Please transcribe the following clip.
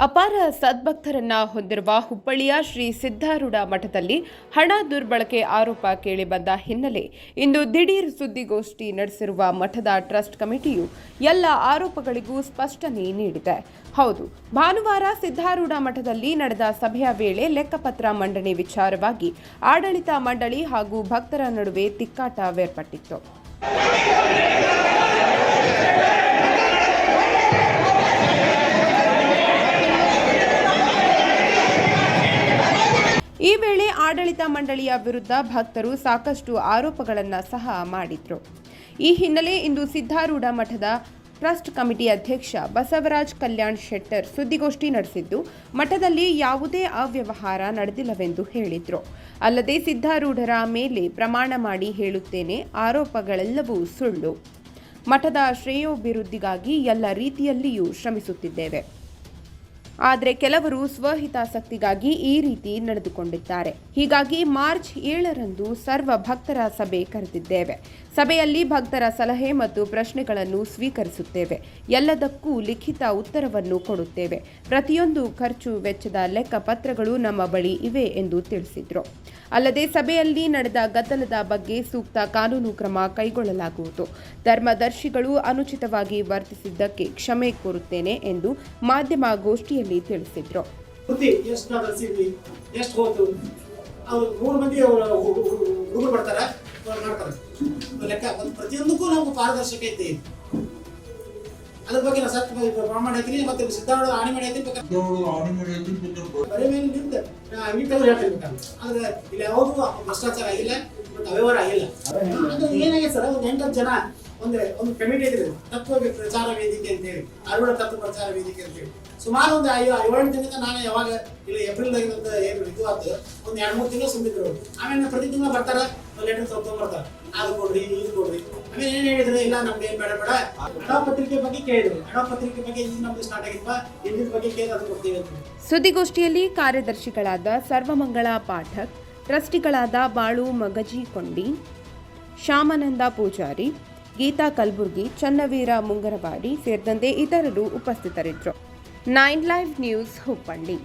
ಅಪಾರ ಸದ್ಭಕ್ತರನ್ನ ಹೊಂದಿರುವ ಹುಬ್ಬಳ್ಳಿಯ ಶ್ರೀ ಸಿದ್ಧಾರೂಢ ಮಠದಲ್ಲಿ ಹಣ ದುರ್ಬಳಕೆ ಆರೋಪ ಕೇಳಿಬಂದ ಹಿನ್ನೆಲೆ ಇಂದು ದಿಢೀರ್ ಸುದ್ದಿಗೋಷ್ಠಿ ನಡೆಸಿರುವ ಮಠದ ಟ್ರಸ್ಟ್ ಕಮಿಟಿಯು ಎಲ್ಲ ಆರೋಪಗಳಿಗೂ ಸ್ಪಷ್ಟನೆ ನೀಡಿದೆ. ಹೌದು, ಭಾನುವಾರ ಸಿದ್ಧಾರೂಢ ಮಠದಲ್ಲಿ ನಡೆದ ಸಭೆಯ ವೇಳೆ ಲೆಕ್ಕಪತ್ರ ಮಂಡನೆ ವಿಚಾರವಾಗಿ ಆಡಳಿತ ಮಂಡಳಿ ಹಾಗೂ ಭಕ್ತರ ನಡುವೆ ತಿಕ್ಕಾಟವೇರ್ಪಟ್ಟಿತ್ತು ಈ ವೇಳೆ ಆಡಳಿತ ಮಂಡಳಿಯ ವಿರುದ್ಧ ಭಕ್ತರು ಸಾಕಷ್ಟು ಆರೋಪಗಳನ್ನು ಸಹ ಮಾಡಿದ್ರು. ಈ ಹಿನ್ನೆಲೆ ಇಂದು ಸಿದ್ಧಾರೂಢ ಮಠದ ಟ್ರಸ್ಟ್ ಕಮಿಟಿ ಅಧ್ಯಕ್ಷ ಬಸವರಾಜ್ ಕಲ್ಯಾಣ್ ಶೆಟ್ಟರ್ ಸುದ್ದಿಗೋಷ್ಠಿ ನಡೆಸಿದ್ದು, ಮಠದಲ್ಲಿ ಯಾವುದೇ ಅವ್ಯವಹಾರ ನಡೆದಿಲ್ಲವೆಂದು ಹೇಳಿದರು. ಅಲ್ಲದೆ ಸಿದ್ಧಾರೂಢರ ಮೇಲೆ ಪ್ರಮಾಣ ಮಾಡಿ ಹೇಳುತ್ತೇನೆ, ಆರೋಪಗಳೆಲ್ಲವೂ ಸುಳ್ಳು. ಮಠದ ಶ್ರೇಯೋಭಿವೃದ್ಧಿಗಾಗಿ ಎಲ್ಲ ರೀತಿಯಲ್ಲಿಯೂ ಶ್ರಮಿಸುತ್ತಿದ್ದೇವೆ. ಆದರೆ ಕೆಲವರು ಸ್ವಹಿತಾಸಕ್ತಿಗಾಗಿ ಈ ರೀತಿ ನಡೆದುಕೊಂಡಿದ್ದಾರೆ. ಹೀಗಾಗಿ ಮಾರ್ಚ್ ಏಳರಂದು ಸರ್ವ ಭಕ್ತರ ಸಭೆ ಕರೆದಿದ್ದೇವೆ. ಸಭೆಯಲ್ಲಿ ಭಕ್ತರ ಸಲಹೆ ಮತ್ತು ಪ್ರಶ್ನೆಗಳನ್ನು ಸ್ವೀಕರಿಸುತ್ತೇವೆ. ಎಲ್ಲದಕ್ಕೂ ಲಿಖಿತ ಉತ್ತರವನ್ನು ಕೊಡುತ್ತೇವೆ. ಪ್ರತಿಯೊಂದು ಖರ್ಚು ವೆಚ್ಚದ ಲೆಕ್ಕಪತ್ರಗಳು ನಮ್ಮ ಬಳಿ ಇವೆ ಎಂದು ತಿಳಿಸಿದರು. ಅಲ್ಲದೆ ಸಭೆಯಲ್ಲಿ ನಡೆದ ಗದ್ದಲದ ಬಗ್ಗೆ ಸೂಕ್ತ ಕಾನೂನು ಕ್ರಮ ಕೈಗೊಳ್ಳಲಾಗುವುದು. ಧರ್ಮದರ್ಶಿಗಳು ಅನುಚಿತವಾಗಿ ವರ್ತಿಸಿದ್ದಕ್ಕೆ ಕ್ಷಮೆ ಕೋರುತ್ತೇನೆ ಎಂದು ಮಾಧ್ಯಮ ಗೋಷ್ಠಿಯಲ್ಲಿ ತಿಳಿಸಿದ್ರು ಬುದ್ಧಿ ಎಷ್ಟು ನಾವು ಕಲಿಸಿದ್ವಿ ಎಷ್ಟು ಹೋಯ್ತು? ಅವ್ರು ಮೂರು ಮಂದಿ ಹುಡುಗರು ಬರ್ತಾರೆ ಮಾಡ್ತಾರೆ. ಲೆಕ್ಕ ಒಂದು ಪ್ರತಿಯೊಂದಕ್ಕೂ ನಮ್ಗೆ ಪಾರದರ್ಶಕ ಐತಿ ಅದ್ರ ಬಗ್ಗೆ ನಾವು ಸತ್ಯ ಪ್ರಮಾಣ ಐತಿ ಮತ್ತೆ ಸಿದ್ಧಾರ್ಥ ಆಣಿ ಮಾಡಿ ಐತಿ ಬರೀ ಮೇಲೆ ನಿಂತ. ಹೇಳ್ತೀನಿ ಆದ್ರೆ ಇಲ್ಲಿ ಯಾವುದು ಭ್ರಷ್ಟಾಚಾರ ಆಗಿಲ್ಲ ಮತ್ತು ಅವ್ಯವಹಾರ ಆಗಿಲ್ಲ. ಅದು ಏನಾಗಿದೆ ಸರ್ ಒಂದು ಎಂಟತ್ತು ಜನ ಅಂದ್ರೆ ಒಂದು ಕಮಿಟಿ ಇದೆ. ತತ್ವ ಪ್ರಚಾರ ವೇದಿಕೆ ಅಂತೇಳಿ ಅರುಣ ತತ್ವ ಪ್ರಚಾರ ವೇದಿಕೆ ಅಂತೇಳಿ ಸುಮಾರು ಒಂದು ಐದು ಏಳು ದಿನದಿಂದ ನಾನು ಯಾವಾಗ ಇಲ್ಲಿ ಏಪ್ರಿಲ್ ಅಂತ ಏನು ಇದು ಆತು ಒಂದು ಎರಡು ಮೂರು ತಿಂಗಳು ಸುಮ್ಮಿದ್ರು ಆಮೇಲೆ ಪ್ರತಿ ತಿಂಗಳು ಬರ್ತಾರ ಲೆಟರ್ ತೊಗೊಂಡ್ಬರ್ತಾರೆ ಅದು ಕೊಡ್ರಿ ಇದು ಕೊಡ್ರಿ. ಆಮೇಲೆ ಏನ್ ಹೇಳಿದ್ರೆ, ಇಲ್ಲ ನಮ್ಗೆ ಏನ್ ಬೇಡ ಬೇಡ. ಹಣ ಪತ್ರಿಕೆ ಬಗ್ಗೆ ಕೇಳಿದ್ರು. ಹಣ ಪತ್ರಿಕೆ ಬಗ್ಗೆ ನಮ್ದು ಸ್ಟಾರ್ಟ್ ಆಗಿದ್ವಾ ಹಿಂದಿನ ಬಗ್ಗೆ ಕೇಳಿ ಅದು ಕೊಡ್ತೀವಿ ಅಂತ ಸುದ್ದಿಗೋಷ್ಠಿಯಲ್ಲಿ ಕಾರ್ಯದರ್ಶಿಗಳಾದ ಸರ್ವಮಂಗಳ ಪಾಠಕ್, ಟ್ರಸ್ಟಿಗಳಾದ ಬಾಳು ಮಗಜಿಕೊಂಡಿ ಶ್ಯಾಮಾನಂದ ಪೂಜಾರಿ ಗೀತಾ ಕಲ್ಬುರ್ಗಿ ಚನ್ನವೀರ ಮುಂಗರವಾಡಿ ಸೇರಿದಂತೆ ಇತರರು ಉಪಸ್ಥಿತರಿದ್ದರು. Nine live news Hubballi.